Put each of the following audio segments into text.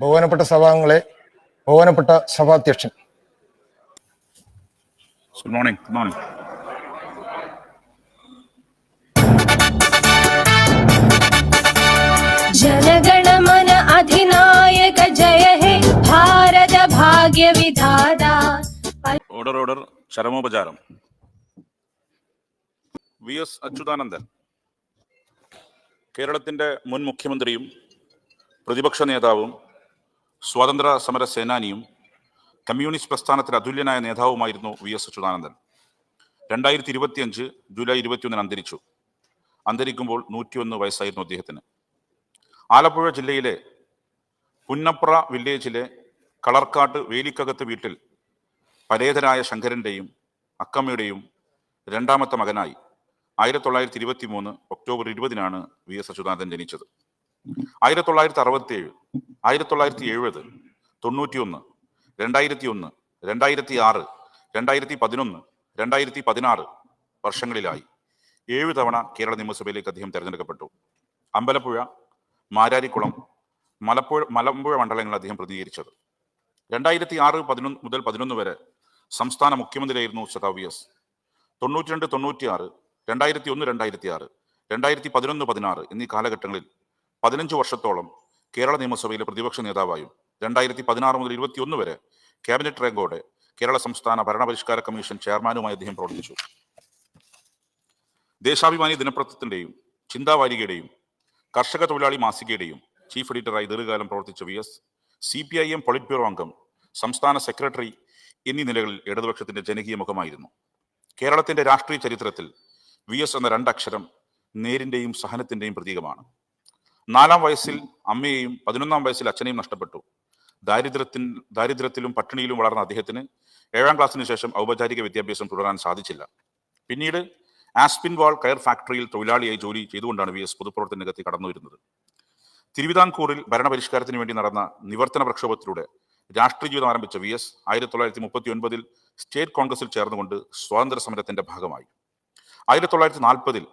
ബഹുമാനപ്പെട്ട സഭാംഗങ്ങളെ ബഹുമാനപ്പെട്ട സഭാധ്യക്ഷൻ Good morning. Good morning. Jana Gana Mana अधिनायक जय हे भारत भाग्य विधाता ഓർഡർ ഓർഡർ ചരമോപചാരം വി എസ് അച്യുതാനന്ദൻ കേരളത്തിന്റെ മുൻ മുഖ്യമന്ത്രിയും പ്രതിപക്ഷ നേതാവും സ്വാതന്ത്ര്യ സമര സേനാനിയും കമ്മ്യൂണിസ്റ്റ് പ്രസ്ഥാനത്തിലെ അതുല്യനായ നേതാവുമായിരുന്നു വി എസ് അച്യുതാനന്ദൻ. രണ്ടായിരത്തി ഇരുപത്തിയഞ്ച് ജൂലൈ ഇരുപത്തിയൊന്നിന് അന്തരിച്ചു. അന്തരിക്കുമ്പോൾ നൂറ്റിയൊന്ന് വയസ്സായിരുന്നു അദ്ദേഹത്തിന്. ആലപ്പുഴ ജില്ലയിലെ പുന്നപ്ര വില്ലേജിലെ കളർക്കാട്ട് വേലിക്കകത്ത് വീട്ടിൽ പരേതരായ ശങ്കരന്റെയും അക്കമ്മയുടെയും രണ്ടാമത്തെ മകനായി ആയിരത്തി തൊള്ളായിരത്തി ഇരുപത്തി മൂന്ന് ഒക്ടോബർ ഇരുപതിനാണ് വി എസ് അച്യുതാനന്ദൻ ജനിച്ചത്. ആയിരത്തി തൊള്ളായിരത്തി അറുപത്തി ഏഴ് ആയിരത്തി തൊള്ളായിരത്തി എഴുപത് തൊണ്ണൂറ്റി ഒന്ന് രണ്ടായിരത്തി ഒന്ന് രണ്ടായിരത്തി ആറ് രണ്ടായിരത്തി പതിനൊന്ന് രണ്ടായിരത്തി പതിനാറ് വർഷങ്ങളിലായി. ഏഴ് തവണ കേരള നിയമസഭയിലേക്ക് അദ്ദേഹം തിരഞ്ഞെടുക്കപ്പെട്ടു. അമ്പലപ്പുഴ മാരാരിക്കുളം മലപ്പുഴ മലമ്പുഴ മണ്ഡലങ്ങൾ അദ്ദേഹം പ്രതിനിധീകരിച്ചത്. രണ്ടായിരത്തി ആറ് പതിനൊന്ന് മുതൽ പതിനൊന്ന് വരെ സംസ്ഥാന മുഖ്യമന്ത്രിയായിരുന്നു ശതാബ് എസ്. തൊണ്ണൂറ്റി രണ്ട് തൊണ്ണൂറ്റി ആറ് രണ്ടായിരത്തി ഒന്ന് രണ്ടായിരത്തി ആറ് രണ്ടായിരത്തി പതിനൊന്ന് പതിനാറ് എന്നീ കാലഘട്ടങ്ങളിൽ പതിനഞ്ച് വർഷത്തോളം കേരള നിയമസഭയിലെ പ്രതിപക്ഷ നേതാവായും രണ്ടായിരത്തി പതിനാറ് മുതൽ ഇരുപത്തിയൊന്ന് വരെ ക്യാബിനറ്റ് റാങ്കോടെ കേരള സംസ്ഥാന ഭരണപരിഷ്കാര കമ്മീഷൻ ചെയർമാനുമായി അദ്ദേഹം പ്രവർത്തിച്ചു. ദേശാഭിമാനി ദിനപത്രത്തിന്റെയും ചിന്താവാരികയുടെയും കർഷക തൊഴിലാളി മാസികയുടെയും ചീഫ് എഡിറ്ററായി ദീർഘകാലം പ്രവർത്തിച്ച V S C P I M polit bureau അംഗം സംസ്ഥാന സെക്രട്ടറി എന്നീ നിലകളിൽ ഇടതുപക്ഷത്തിന്റെ ജനകീയ മുഖമായിരുന്നു. കേരളത്തിന്റെ രാഷ്ട്രീയ ചരിത്രത്തിൽ വി എസ് എന്ന രണ്ടക്ഷരം നേരിന്റെയും സഹനത്തിന്റെയും പ്രതീകമാണ്. നാലാം വയസ്സിൽ അമ്മയെയും പതിനൊന്നാം വയസ്സിൽ അച്ഛനെയും നഷ്ടപ്പെട്ടു. ദാരിദ്ര്യത്തിൽ ദാരിദ്ര്യത്തിലും പട്ടിണിയിലും വളർന്ന അദ്ദേഹത്തിന് ഏഴാം ക്ലാസ്സിന് ശേഷം ഔപചാരിക വിദ്യാഭ്യാസം തുടരാൻ സാധിച്ചില്ല. പിന്നീട് ആസ്പിൻ വാൾ കയർ ഫാക്ടറിയിൽ തൊഴിലാളിയായി ജോലി ചെയ്തുകൊണ്ടാണ് വി എസ് പൊതുപ്രവർത്തന രംഗത്ത് കടന്നു വരുന്നത് തിരുവിതാംകൂറിൽ ഭരണപരിഷ്കാരത്തിന് വേണ്ടി നടന്ന നിവർത്തന പ്രക്ഷോഭത്തിലൂടെ രാഷ്ട്രീയ ജീവിതം ആരംഭിച്ച വി എസ് ആയിരത്തി തൊള്ളായിരത്തി മുപ്പത്തി ഒൻപതിൽ സ്റ്റേറ്റ് കോൺഗ്രസിൽ ചേർന്നുകൊണ്ട് സ്വാതന്ത്ര്യ സമരത്തിന്റെ ഭാഗമായി. ആയിരത്തി തൊള്ളായിരത്തി നാൽപ്പതിൽ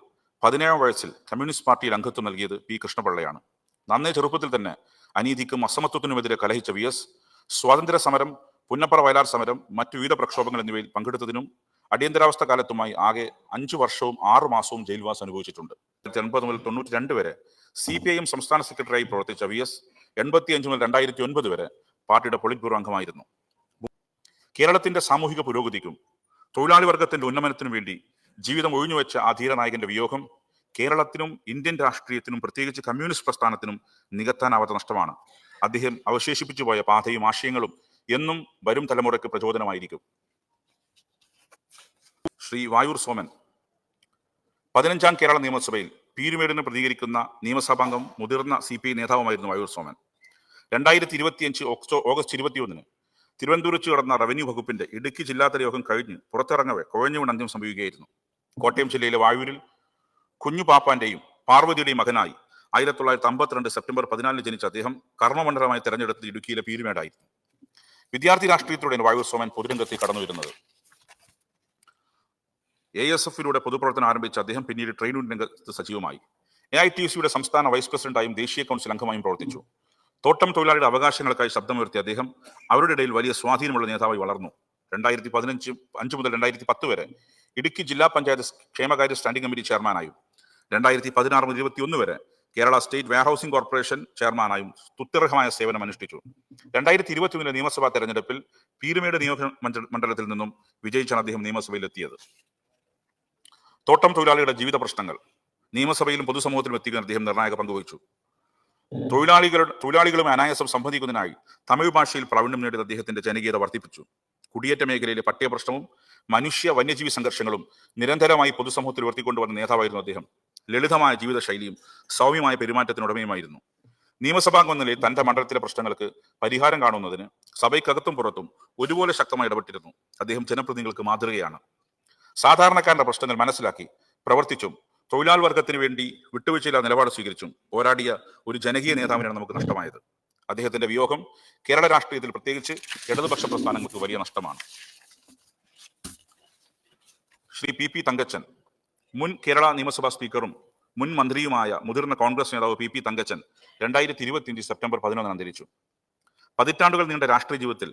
പതിനേഴാം വയസ്സിൽ കമ്മ്യൂണിസ്റ്റ് പാർട്ടിയിൽ അംഗത്വം നൽകിയത് പി കൃഷ്ണപിള്ളയാണ്. നന്നേ ചെറുപ്പത്തിൽ തന്നെ അനീതിക്കും അസമത്വത്തിനുമെതിരെ കലഹിച്ച വി എസ് സ്വാതന്ത്ര്യ സമരം പുന്നപ്പറ വയലാർ സമരം മറ്റു വിവിധ പ്രക്ഷോഭങ്ങൾ എന്നിവയിൽ പങ്കെടുത്തതിനും അടിയന്തരാവസ്ഥ കാലത്തുമായി ആകെ അഞ്ചു വർഷവും ആറു മാസവും ജയിൽവാസം അനുഭവിച്ചിട്ടുണ്ട്. എൺപത് മുതൽ തൊണ്ണൂറ്റി രണ്ട് വരെ സി പി ഐ സംസ്ഥാന സെക്രട്ടറിയായി പ്രവർത്തിച്ച വി എസ് എൺപത്തി അഞ്ച് മുതൽ രണ്ടായിരത്തി ഒൻപത് വരെ പാർട്ടിയുടെ പൊളിറ്റ് ബ്യൂറോ അംഗമായിരുന്നു. കേരളത്തിന്റെ സാമൂഹിക പുരോഗതിക്കും തൊഴിലാളി വർഗത്തിന്റെ ഉന്നമനത്തിനും വേണ്ടി ജീവിതം ഒഴിഞ്ഞുവെച്ച ആ ധീരനായകന്റെ വിയോഗം കേരളത്തിനും ഇന്ത്യൻ രാഷ്ട്രീയത്തിനും പ്രത്യേകിച്ച് കമ്മ്യൂണിസ്റ്റ് പ്രസ്ഥാനത്തിനും നികത്താനാവാത്ത നഷ്ടമാണ്. അദ്ദേഹം അവശേഷിപ്പിച്ചു പോയ പാതയും ആശയങ്ങളും എന്നും വരും തലമുറയ്ക്ക് പ്രചോദനമായിരിക്കും. ശ്രീ വായൂർ സോമൻ പതിനഞ്ചാം കേരള നിയമസഭയിൽ പീരുമേടിന് പ്രതികരിക്കുന്ന നിയമസഭാംഗം മുതിർന്ന സി പി ഐ നേതാവുമായിരുന്നു വായൂർ സോമൻ. രണ്ടായിരത്തി ഇരുപത്തിയഞ്ച് ഓഗസ്റ്റ് ഇരുപത്തിയൊന്നിന് തിരുവനന്തപുരത്ത് നടന്ന റവന്യൂ വകുപ്പിന്റെ ഇടുക്കി ജില്ലാതല യോഗം കഴിഞ്ഞ് പുറത്തിറങ്ങവെ. കുഴഞ്ഞു വീണ് അന്ത്യം സംഭവിക്കുകയായിരുന്നു. കോട്ടയം ജില്ലയിലെ വായൂരിൽ കുഞ്ഞു പാപ്പാന്റെയും പാർവതിയുടെയും മകനായി ആയിരത്തി തൊള്ളായിരത്തി അമ്പത്തിരണ്ട് സെപ്റ്റംബർ പതിനാലിന് ജനിച്ച അദ്ദേഹം കർമ്മമണ്ഡലമായി തെരഞ്ഞെടുത്തത് ഇടുക്കിയിലെ പീരുമേടായിരുന്നു. വിദ്യാർത്ഥി രാഷ്ട്രീയത്തിലൂടെയാണ് വായൂർ സോമൻ പൊതുരംഗത്തിൽ കടന്നു വരുന്നത് എ എസ് എഫിലൂടെ പൊതുപ്രവർത്തനം ആരംഭിച്ച അദ്ദേഹം പിന്നീട് ട്രെയിൻ രംഗത്ത് സജീവമായി. എ ഐ ടി സിയുടെ സംസ്ഥാന വൈസ് പ്രസിഡന്റായും ദേശീയ കൗൺസിൽ അംഗമായും പ്രവർത്തിച്ചു. തോട്ടം തൊഴിലാളിയുടെ അവകാശങ്ങൾക്കായി ശബ്ദമുയർത്തിയ അദ്ദേഹം അവരുടെ ഇടയിൽ വലിയ സ്വാധീനമുള്ള നേതാവായി വളർന്നു. രണ്ടായിരത്തി പതിനഞ്ച് അഞ്ച് മുതൽ രണ്ടായിരത്തി പത്ത് വരെ ഇടുക്കി ജില്ലാ പഞ്ചായത്ത് ക്ഷേമകാര്യ സ്റ്റാൻഡിംഗ് കമ്മിറ്റി ചെയർമാനായും രണ്ടായിരത്തി പതിനാറ് മുതൽ ഇരുപത്തിയൊന്ന് വരെ കേരള സ്റ്റേറ്റ് വെയർഹൌസിംഗ് കോർപ്പറേഷൻ ചെയർമാനായും സ്തുത്യർഹമായ സേവനം അനുഷ്ഠിച്ചു. രണ്ടായിരത്തി ഇരുപത്തിയൊന്നിലെ നിയമസഭാ തെരഞ്ഞെടുപ്പിൽ പീരുമേട് നിയമ മണ്ഡലത്തിൽ നിന്നും വിജയിച്ചാണ് അദ്ദേഹം നിയമസഭയിലെത്തിയത്. തോട്ടം തൊഴിലാളികളുടെ ജീവിത പ്രശ്നങ്ങൾ നിയമസഭയിലും പൊതുസമൂഹത്തിലും എത്തിക്കാൻ അദ്ദേഹം നിർണായക പങ്കുവഹിച്ചു തൊഴിലാളികളുടെ തൊഴിലാളികളും അനായാസം സംവദിക്കുന്നതിനായി തമിഴ് ഭാഷയിൽ പ്രാവീണ്യം നേടിയ അദ്ദേഹത്തിന്റെ ജനകീയത വർദ്ധിപ്പിച്ചു. കുടിയേറ്റ മേഖലയിലെ പട്ടിക പ്രശ്നവും മനുഷ്യ വന്യജീവി സംഘർഷങ്ങളും നിരന്തരമായി പൊതുസമൂഹത്തിൽ ഉയർത്തിക്കൊണ്ടുവന്ന നേതാവായിരുന്നു അദ്ദേഹം. ലളിതമായ ജീവിതശൈലിയും സൗമ്യമായ പെരുമാറ്റത്തിനുടമയുമായിരുന്നു. നിയമസഭാംഗം എന്ന നിലയിൽ തന്റെ മണ്ഡലത്തിലെ പ്രശ്നങ്ങൾക്ക് പരിഹാരം കാണുന്നതിന് സഭയ്ക്കകത്തും പുറത്തും ഒരുപോലെ ശക്തമായി ഇടപെട്ടിരുന്നു. അദ്ദേഹം ജനപ്രതിനിധികൾക്ക് മാതൃകയാണ്. സാധാരണക്കാരന്റെ പ്രശ്നങ്ങൾ മനസ്സിലാക്കി പ്രവർത്തിച്ചും തൊഴിലാൾ വർഗത്തിന് വേണ്ടി വിട്ടുവീഴ്ചയില്ലാത്ത നിലപാട് സ്വീകരിച്ചു പോരാടിയ ഒരു ജനകീയ നേതാവിനാണ് നമുക്ക് നഷ്ടമായത്. അദ്ദേഹത്തിന്റെ വിയോഗം കേരള രാഷ്ട്രീയത്തിൽ പ്രത്യേകിച്ച് ഇടതുപക്ഷ പ്രസ്ഥാനങ്ങൾക്ക് വലിയ നഷ്ടമാണ്. ശ്രീ പി പി തങ്കച്ചൻ മുൻ കേരള നിയമസഭാ സ്പീക്കറും മുൻ മന്ത്രിയുമായ മുതിർന്ന കോൺഗ്രസ് നേതാവ് പി പി തങ്കച്ചൻ രണ്ടായിരത്തി ഇരുപത്തിയഞ്ച് സെപ്റ്റംബർ പതിനൊന്നിന് അന്തരിച്ചു. പതിറ്റാണ്ടുകൾ നീണ്ട രാഷ്ട്രീയ ജീവിതത്തിൽ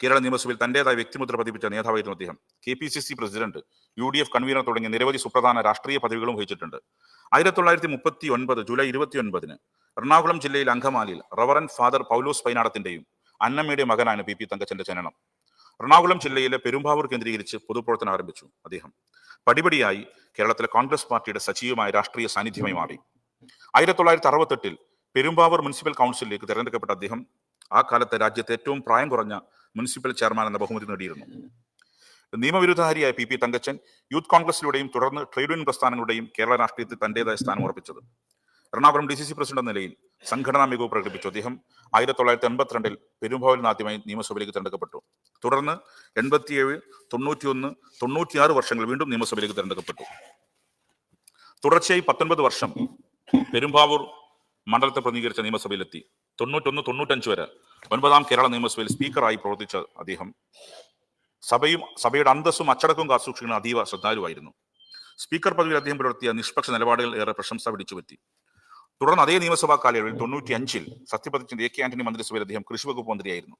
കേരള നിയമസഭയിൽ തന്റേതായ വ്യക്തിമുദ്ര പതിപ്പിച്ച നേതാവായിരുന്നു അദ്ദേഹം. K P C C president U D F convener തുടങ്ങിയ നിരവധി സുപ്രധാന രാഷ്ട്രീയ പദവികളും വഹിച്ചിട്ടുണ്ട്. ആയിരത്തി തൊള്ളായിരത്തി മുപ്പത്തി ഒൻപത് ജൂലൈ ഇരുപത്തി ഒൻപതിന് എറണാകുളം ജില്ലയിൽ അങ്കമാലിയിൽ റവറൻ ഫാദർ പൗലോസ് പൈനാടത്തിന്റെയും അന്നമ്മയുടെ മകനാണ് പി പി തങ്കച്ചന്റെ ജനനം. എറണാകുളം ജില്ലയിലെ പെരുമ്പാവൂർ കേന്ദ്രീകരിച്ച് പൊതുപ്രവർത്തനം ആരംഭിച്ചു അദ്ദേഹം. പടിപടിയായി കേരളത്തിലെ കോൺഗ്രസ് പാർട്ടിയുടെ സജീവമായ രാഷ്ട്രീയ സാന്നിധ്യമായി മാറി. ആയിരത്തി തൊള്ളായിരത്തി അറുപത്തെട്ടിൽ പെരുമ്പാവൂർ മുനിസിപ്പൽ കൗൺസിലിലേക്ക് തിരഞ്ഞെടുക്കപ്പെട്ട അദ്ദേഹം ആ കാലത്തെ രാജ്യത്തെ ഏറ്റവും പ്രായം കുറഞ്ഞ മുനിസിപ്പൽ ചെയർമാൻ എന്ന ബഹുമതി നേടിയിരുന്നു. നിയമവിരുദ്ധധാരിയായ പി പി തങ്കച്ചൻ യൂത്ത് കോൺഗ്രസിലൂടെയും തുടർന്ന് ട്രേഡ് യൂണിയൻ പ്രസ്ഥാനങ്ങളുടെയും കേരള രാഷ്ട്രീയത്തിൽ തന്റേതായ സ്ഥാനം ഉറപ്പിച്ചത്. Ernakulam D C C president എന്ന നിലയിൽ സംഘടനാ മികവ് പ്രകടിപ്പിച്ചു. അദ്ദേഹം ആയിരത്തി തൊള്ളായിരത്തി എൺപത്തിരണ്ടിൽ പെരുമ്പാവൂരിൽ ആദ്യമായി നിയമസഭയിലേക്ക് തിരഞ്ഞെടുക്കപ്പെട്ടു. തുടർന്ന് എൺപത്തിയേഴ് തൊണ്ണൂറ്റിയൊന്ന് തൊണ്ണൂറ്റിയാറ് വർഷങ്ങൾ വീണ്ടും നിയമസഭയിലേക്ക് തിരഞ്ഞെടുക്കപ്പെട്ടു. തുടർച്ചയായി പത്തൊൻപത് വർഷം പെരുമ്പാവൂർ മണ്ഡലത്തെ പ്രതിനിധീകരിച്ച നിയമസഭയിലെത്തി. തൊണ്ണൂറ്റൊന്ന് തൊണ്ണൂറ്റഞ്ച് വരെ ഒൻപതാം കേരള നിയമസഭയിൽ സ്പീക്കറായി പ്രവർത്തിച്ച അദ്ദേഹം സഭയും സഭയുടെ അന്തസ്സും അച്ചടക്കവും കാത്തുസൂക്ഷിക്കുന്ന അതീവ ശ്രദ്ധാലുവായിരുന്നു. സ്പീക്കർ പദവിയിൽ അദ്ദേഹം പുലർത്തിയ നിഷ്പക്ഷ നിലപാടുകൾ ഏറെ പ്രശംസ പിടിച്ചുപറ്റി. തുടർന്ന് അതേ നിയമസഭാ കാലയളവിൽ തൊണ്ണൂറ്റി അഞ്ചിൽ സത്യപ്രതിജ്ഞ എ കെ ആന്റണി മന്ത്രിസഭയിൽ അദ്ദേഹം കൃഷി വകുപ്പ് മന്ത്രിയായിരുന്നു.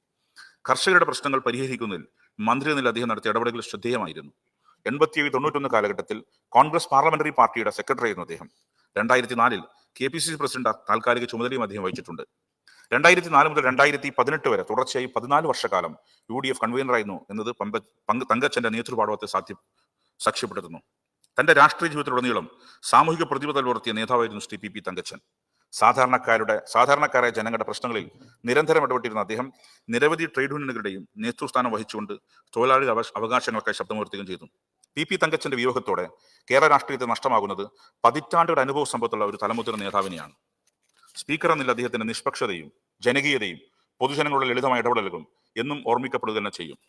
കർഷകരുടെ പ്രശ്നങ്ങൾ പരിഹരിക്കുന്നതിൽ മന്ത്രി എന്ന അദ്ദേഹം നടത്തിയ ഇടപെടലുകൾ ശ്രദ്ധേയമായിരുന്നു. എൺപത്തിയേഴ് തൊണ്ണൂറ്റൊന്ന് കാലഘട്ടത്തിൽ കോൺഗ്രസ് പാർലമെന്ററി പാർട്ടിയുടെ സെക്രട്ടറി ആയിരുന്നു അദ്ദേഹം. രണ്ടായിരത്തി നാലിൽ K P C C president താൽക്കാലിക ചുമതലയും അദ്ദേഹം വഹിച്ചിട്ടുണ്ട്. രണ്ടായിരത്തി നാല് മുതൽ രണ്ടായിരത്തി പതിനെട്ട് വരെ തുടർച്ചയായി പതിനാല് വർഷക്കാലം യു ഡി എഫ് കൺവീനറായിരുന്നു എന്നത് പമ്പ പങ്ക് തങ്കച്ചന്റെ നേതൃപാടവത്തെ സാധ്യ സാക്ഷ്യപ്പെടുത്തുന്നു. തന്റെ രാഷ്ട്രീയ ജീവിതത്തിലുടനീളം സാമൂഹിക പ്രതിബദ്ധത പുലർത്തിയ നേതാവായിരുന്നു ശ്രീ പി പി തങ്കച്ചൻ. സാധാരണക്കാരുടെ സാധാരണക്കാരായ ജനങ്ങളുടെ പ്രശ്നങ്ങളിൽ നിരന്തരം ഇടപെട്ടിരുന്ന അദ്ദേഹം നിരവധി ട്രേഡ് യൂണിയനുകളുടെയും നേതൃസ്ഥാനം വഹിച്ചുകൊണ്ട് തൊഴിലാളി അവകാശ- അവകാശങ്ങൾക്കായി ശബ്ദമുയർത്തുകയും ചെയ്തു. പി പി തങ്കച്ചന്റെ വിയോഗത്തോടെ കേരള രാഷ്ട്രീയത്തെ നഷ്ടമാകുന്നത് പതിറ്റാണ്ടുകളുടെ അനുഭവ സമ്പത്തുള്ള ഒരു തലമുതിർന്ന നേതാവിനെയാണ്. സ്പീക്കർ എന്നില്ല അദ്ദേഹത്തിന്റെ നിഷ്പക്ഷതയും ജനകീയതയും പൊതുജനങ്ങളുടെ ലളിതമായ ഇടപെടലുകളും എന്നും ഓർമ്മിക്കപ്പെടുക തന്നെ ചെയ്യും.